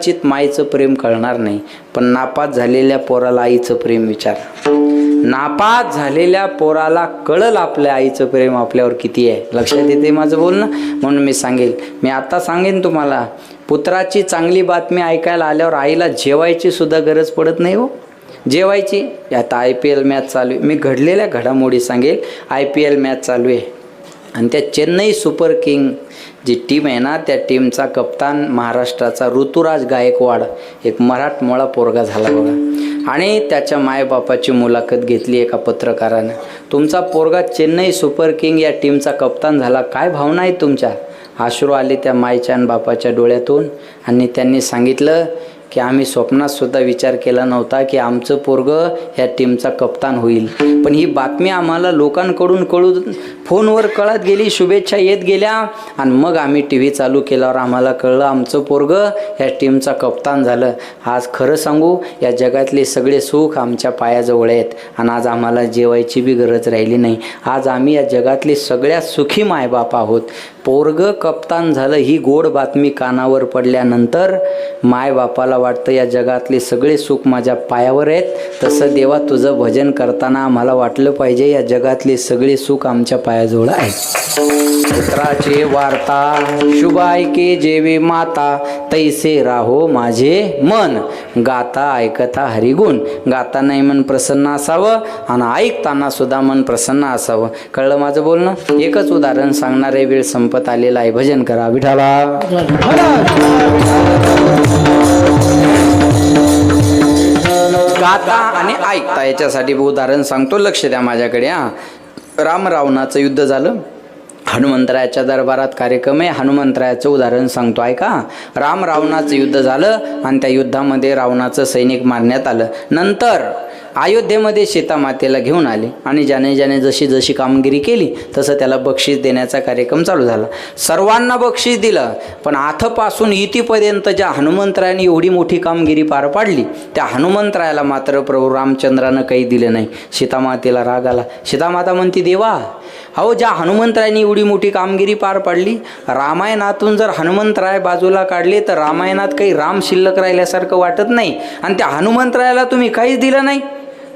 कदाचित माईचं प्रेम कळणार नाही पण नापास झालेल्या पोराला आईचं प्रेम विचार. नापास झालेल्या पोराला कळल आपल्या आईचं प्रेम आपल्यावर किती आहे? लक्षात येते माझं बोलणं? म्हणून मी सांगेल. मी आता सांगेन तुम्हाला पुत्राची चांगली बातमी ऐकायला आल्यावर आईला जेवायची सुद्धा गरज पडत नाही हो. जेवायची? आता आय पी एल मॅच चालू आहे. मी घडलेल्या घडामोडी सांगेल. आय पी एल मॅच चालू आहे. आणि त्या चेन्नई सुपर किंग जी टीम आहे ना त्या टीमचा कप्तान महाराष्ट्राचा ऋतुराज गायकवाड एक मराठमोळा पोरगा झाला बघा. आणि त्याच्या मायबापाची मुलाखत घेतली एका पत्रकारानं. तुमचा पोरगा चेन्नई सुपर किंग या टीमचा कप्तान झाला काय भावना आहे तुमच्या? अश्रू आले त्या मायच्या आणि बापाच्या डोळ्यातून आणि त्यांनी सांगितलं की आम्ही स्वप्नात सुद्धा विचार केला नव्हता की आमचं पोरगं ह्या टीमचा कप्तान होईल. पण ही बातमी आम्हाला लोकांकडून कळून फोनवर कळत गेली शुभेच्छा येत गेल्या आणि मग आम्ही टी व्ही चालू केल्यावर आम्हाला कळलं आमचं पोरगं ह्या टीमचा कप्तान झालं. आज खरं सांगू या जगातले सगळे सुख आमच्या पायाजवळ आहेत आणि आज आम्हाला जेवायची बी गरज राहिली नाही. आज आम्ही या जगातले सगळ्यात सुखी मायबाप आहोत. पोरगं कप्तान झालं ही गोड बातमी कानावर पडल्यानंतर मायबापाला वाटतं या जगातले सगळे सुख माझ्या पायावर आहेत. तसं देवा तुझं भजन करताना आम्हाला वाटलं पाहिजे या जगातले सगळे सुख आमच्या पायाजवळ आहे पुत्राचे वार्ता शुभ ऐके जेवे माता तैसे राहो माझे मन. गाता ऐकता हरिगुण गातानाही मन प्रसन्न असावं आणि ऐकताना सुद्धा मन प्रसन्न असावं. कळलं माझं बोलणं? एकच उदाहरण सांगणारे वेळ संपत आलेला आहे. भजन करा विठाला गाता आणि ऐकता याच्यासाठी उदाहरण सांगतो. लक्ष द्या माझ्याकडे हा. राम रावणाचं युद्ध झालं. हनुमंतरायाच्या दरबारात कार्यक्रम आहे. हनुमंतरायाचं उदाहरण सांगतो ऐका. राम रावणाचं युद्ध झालं आणि त्या युद्धामध्ये रावणाचं सैनिक मारण्यात आलं. नंतर अयोध्येमध्ये सीतामातेला घेऊन आले. आणि ज्याने ज्याने जशी जशी कामगिरी केली तसं त्याला बक्षीस देण्याचा कार्यक्रम चालू झाला. सर्वांना बक्षीस दिलं पण आथपासून इथीपर्यंत ज्या हनुमंतरायाने एवढी मोठी कामगिरी पार पाडली त्या हनुमंतरायाला मात्र प्रभू रामचंद्रानं काही दिलं नाही. सीतामातेला राग आला. सीतामाता म्हणती देवा अहो ज्या हनुमंतरायांनी एवढी मोठी कामगिरी पार पाडली रामायणातून जर हनुमंतराय बाजूला काढले तर रामायणात काही राम शिल्लक राहिल्यासारखं वाटत नाही. आणि त्या हनुमंतरायाला तुम्ही काहीच दिलं नाही.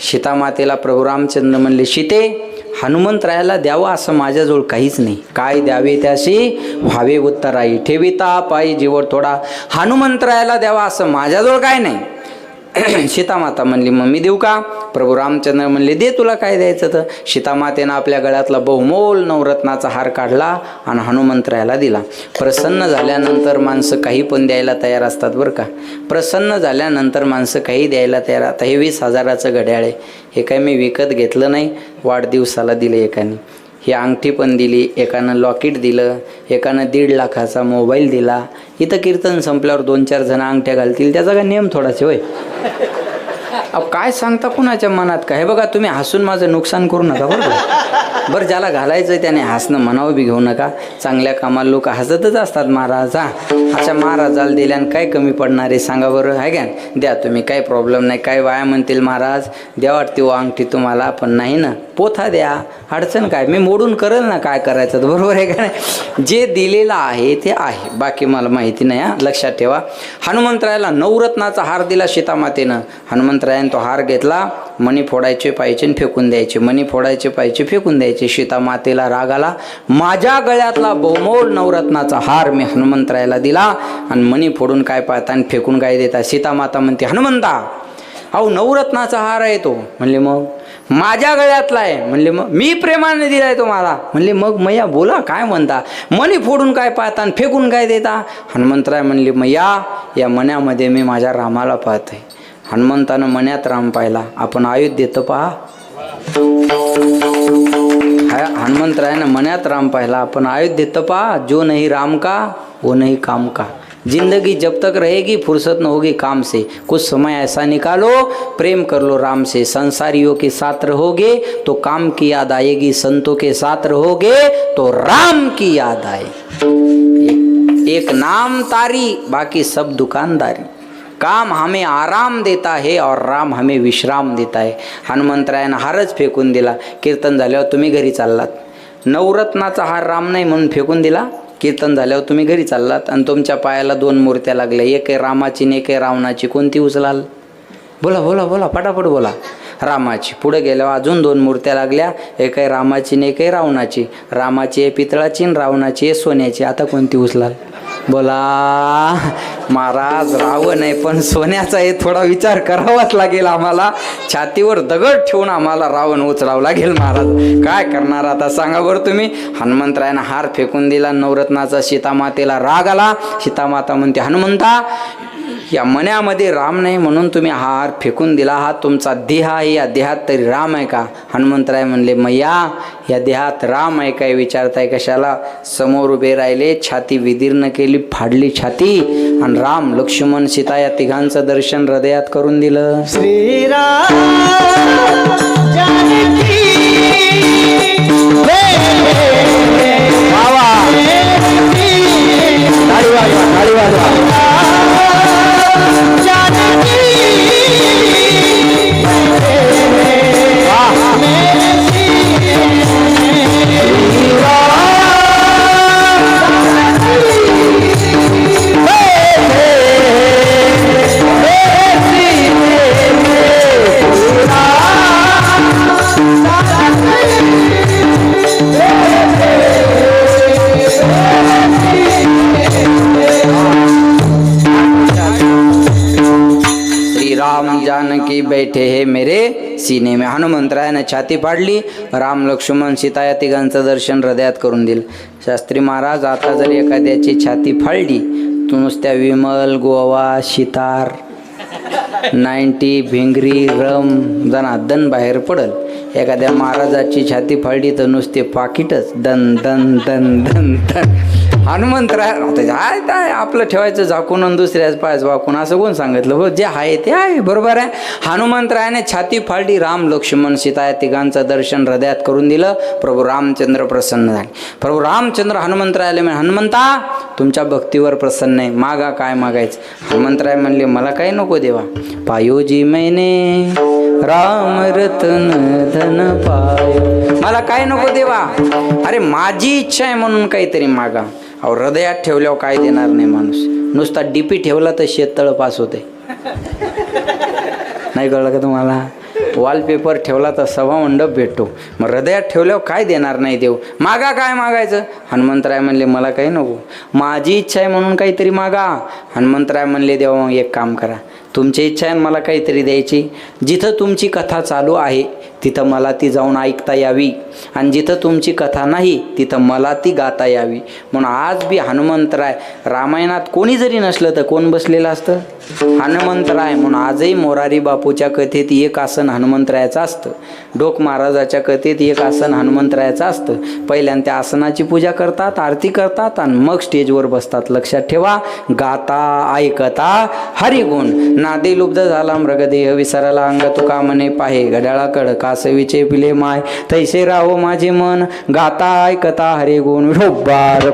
सीतामातेला प्रभू रामचंद्र म्हणले सीते हनुमंतरायाला द्यावं असं माझ्याजवळ काहीच नाही. काय द्यावे त्याशी? व्हावे उत्तराई. ठेविता पायी जीवर थोडा. हनुमंतरायाला द्यावा असं माझ्याजवळ काय नाही. सीतामाता म्हणली मग मी देऊ का? प्रभू रामचंद्र म्हणले दे तुला काय द्यायचं तर. सीतामातेनं आपल्या गळ्यातला बहुमोल नवरत्नाचा हार काढला आणि हनुमंतरायाला दिला. प्रसन्न झाल्यानंतर माणसं काही पण द्यायला तयार असतात बरं का. प्रसन्न झाल्यानंतर माणसं काही द्यायला तयार आता हे वीस हजाराचं घड्याळ आहे. हे काय मी विकत घेतलं नाही वाढदिवसाला दिले एकाने. ही अंगठी पण दिली एकानं लॉकेट दिलं एकानं दीड लाखाचा मोबाईल दिला. इथं कीर्तन संपल्यावर दोन चार जण अंगठ्या घालतील त्याचा काय नियम थोडाच होय? अहो काय सांगता कुणाच्या मनात काय? हे बघा तुम्ही हसून माझं नुकसान करू नका बरं बरं ज्याला घालायचं आहे त्याने हसणं म्हणावं बी घेऊ नका. चांगल्या कामाला लोक हसतच असतात महाराज. हा अशा महाराजाला दिल्यानं काय कमी पडणार आहे सांगा बरं आहे का? द्या तुम्ही काही प्रॉब्लेम नाही काय वाया म्हणतील महाराज? द्या वाटते अंगठी तुम्हाला पण नाही ना. पोथा द्या अडचण काय? मी मोडून करेल ना काय करायचं? बरोबर आहे का नाही? जे दिलेलं आहे ते आहे. बाकी मला माहिती नाही हा. लक्षात ठेवा. हनुमंतरायाला नवरत्नाचा हार दिला सीतामातेनं. हनुमंतरायानं तो हार घेतला. मणी फोडायचे पाहिजे आणि फेकून द्यायचे. मणी फोडायचे पाहिजे फेकून द्यायचे. सीतामातेला राग आला. माझ्या गळ्यातला बहुमोल नवरत्नाचा हार मी हनुमंतरायाला दिला. आणि मणी फोडून काय पाहता आणि फेकून काय देता? सीतामाता म्हणते हनुमंता अहो नवरत्नाचा हार आहे तो. म्हणले मग? माझ्या गळ्यातला आहे. म्हणले मग मी प्रेमाने दिलाय तुम्हाला. म्हणले मग मया बोला काय म्हणता? मणी फोडून काय पाहता आणि फेकून काय देता? हनुमंतराय म्हणले मैया या मण्यामध्ये मी माझ्या रामाला पाहते. हनुमंतानं मण्यात राम पाहिला. आपण आयुध अयोध्येत पहा. हनुमंतरायानं मण्यात राम पाहिला. आपण आयुध अयोध्येत पहा. जो नाही राम का वो नाही काम का. ज़िंदगी जब तक रहेगी फुर्सत न होगी काम से। कुछ समय ऐसा निकालो प्रेम कर लो राम से। संसारियों के साथ रहोगे तो काम की याद आएगी। संतों के साथ रहोगे तो राम की याद आए। एक, नाम तारी बाकी सब दुकानदारी। काम हमें आराम देता है और राम हमें विश्राम देता है। हनुमंतरायानं हारच फेकून दिला। कीर्तन झाल्यावर तुम्ही घरी चाललात। नवरत्नाचा हार राम नाही म्हणून फेकून दिला? कीर्तन झाल्यावर तुम्ही घरी चाललात आणि तुमच्या पायाला दोन मूर्त्या लागल्या. एक आहे रामाची आणि एक आहे रावणाची. कोणती उचलाल? बोला बोला बोला फटाफट बोला. रामाची. पुढे गेल्यावर अजून दोन मूर्त्या लागल्या. एक आहे रामाची आणि एक आहे रावणाची. रामाची आहे पितळाची आणि रावणाची आहे सोन्याची. आता कोणती उचलाल? बोला महाराज रावण आहे पण सोन्याचा हे थोडा विचार करावाच लागेल आम्हाला. छातीवर दगड ठेवून आम्हाला रावण उचलावं लागेल महाराज. काय करणार आता? सांगा बरं तुम्ही. हनुमंतरायानं हार फेकून दिला नवरत्नाचा सीतामातेला राग आला. सीतामाता म्हणते हनुमंता या मन्यामध्ये राम नाही म्हणून तुम्ही हा हार फेकून दिला. हा तुमचा देह आहे. या देहात तरी राम आहे का? हनुमंतराय म्हणले मैया या देहात राम आहे काय? विचारताय कशाला? समोर उभे राहिले छाती विदीर्ण केली फाडली छाती आणि राम लक्ष्मण सीता या तिघांचं दर्शन हृदयात करून दिलं. श्रीराम बैठे हे मेरे सीने में। हनुमंतरायानं छाती पाडली राम लक्ष्मण सीता या तिघांचं दर्शन हृदयात करून दिलं. शास्त्री महाराज आता जर एखाद्याची छाती फाळली तू नुसत्या विमल गोवा शितार नाईन्टी भिंगरी रम जना दन बाहेर पडल. एखाद्या महाराजाची छाती फाळली तर नुसते पाकिटच दन दन दन दन दन. हनुमंतराय आता काय आपलं ठेवायचं झाकून आणि दुसऱ्याच पायच वाकून असं कोण सांगितलं? हो जे आहे ते आहे बरोबर आहे? हनुमंतरायाने छाती फाडली राम लक्ष्मण सीता या तिघांचं दर्शन हृदयात करून दिलं प्रभू रामचंद्र प्रसन्न झाले. प्रभू रामचंद्र हनुमंतरायाला म्हणे हनुमंता तुमच्या भक्तीवर प्रसन्न आहे मागा काय मागायचं? हनुमंतराय म्हणले मला काही नको देवा पायोजी मैने राम रतन धन पाय. मला काय नको देवा? अरे माझी इच्छा आहे म्हणून काहीतरी मागा. अहो हृदयात ठेवल्यावर काय देणार नाही माणूस. नुसता डीपी ठेवला तर शेततळ पास होते. नाही कळलं का तुम्हाला? वॉलपेपर ठेवला तर सभा मंडप भेटतो. मग हृदयात ठेवल्यावर काय देणार नाही देव? मागा काय मागायचं? हनुमंतराय म्हणले मला काही नको. माझी इच्छा आहे म्हणून काहीतरी मागा. हनुमंतराय म्हणले देवा मग एक काम करा. तुमची इच्छा आहे मला काहीतरी द्यायची. जिथं तुमची कथा चालू आहे तिथं मला ती जाऊन ऐकता यावी. आणि जिथं तुमची कथा नाही तिथं मला ती गाता यावी. म्हणून आज बी हनुमंतराय रामायणात कोणी जरी नसलं तर कोण बसलेलं असतं? हनुमंतराय म्हणून आजही मोरारी बापूच्या कथेत एक आसन हनुमंतरायाचं असतं. डोक महाराजाच्या कथेत एक आसन हनुमंतरायाचं असतं. पहिल्यांदा त्या आसनाची पूजा करतात आरती करतात आणि मग स्टेजवर बसतात. लक्षात ठेवा गाता ऐकता हरिगुण. नादे लुब्ध झाला मृगदेह विसरला अंग तुका म्हणे पाहे. घड्याळाकड कासवीचे पिले माय. तैसे राहो माझे मन. गाता ऐकता हरिगुण. विठोबार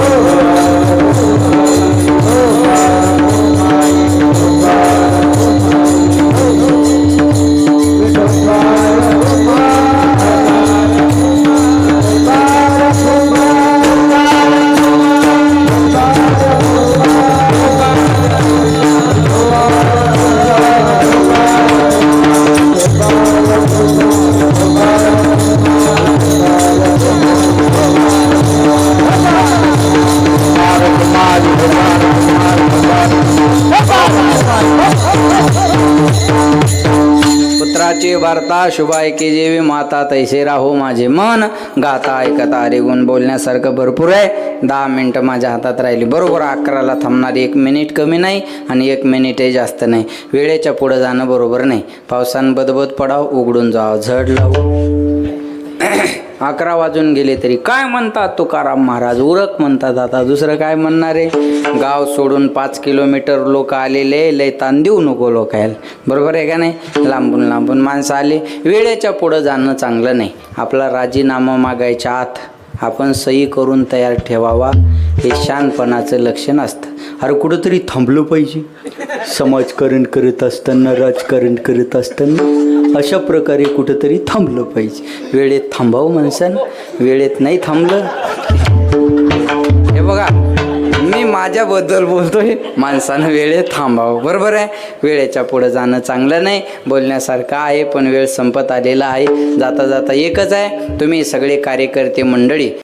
कुमार पुत्राची वार्ता शुभायकी जेवी माता तैसे राहो माझे मन. गाता ऐकता अरे गुण बोलण्यासारखं भरपूर आहे. दहा मिनटं माझ्या हातात राहिली. बरोबर अकराला थांबणारी एक मिनिट कमी नाही आणि एक मिनिटही जास्त नाही. वेळेच्या पुढं जाणं बरोबर नाही. पावसानं बदबद पडाव उघडून जावं. झड लावू. अकरा वाजून गेले तरी काय म्हणतात तुकाराम महाराज? उरक म्हणतात आता. दुसरं काय म्हणणार आहे? गाव सोडून पाच किलोमीटर लोक आलेले लय ताण देऊ नको लोकायला. बरोबर आहे का नाही? लांबून लांबून माणसं आले. वेळेच्या पुढं जाणं चांगलं नाही. आपला राजीनामा मागायच्या आत आपण सही करून तयार ठेवावा हे शानपणाचं लक्षण असतं. अरे कुठंतरी थांबलं पाहिजे. समाजकारण करत असताना राजकारण करत असताना अशा प्रकारे कुठंतरी थांबलं पाहिजे. वेळेत थांबावं माणसानं वेळेत नाही थांबलं. हे बघा मी माझ्याबद्दल बोलतोय माणसानं वेळेत थांबावं. बरोबर आहे? वेळेच्या पुढं जाणं चांगलं नाही. बोलण्यासारखं आहे पण वेळ संपत आलेला आहे. जाता जाता एकच आहे. तुम्ही सगळे कार्यकर्ते मंडळी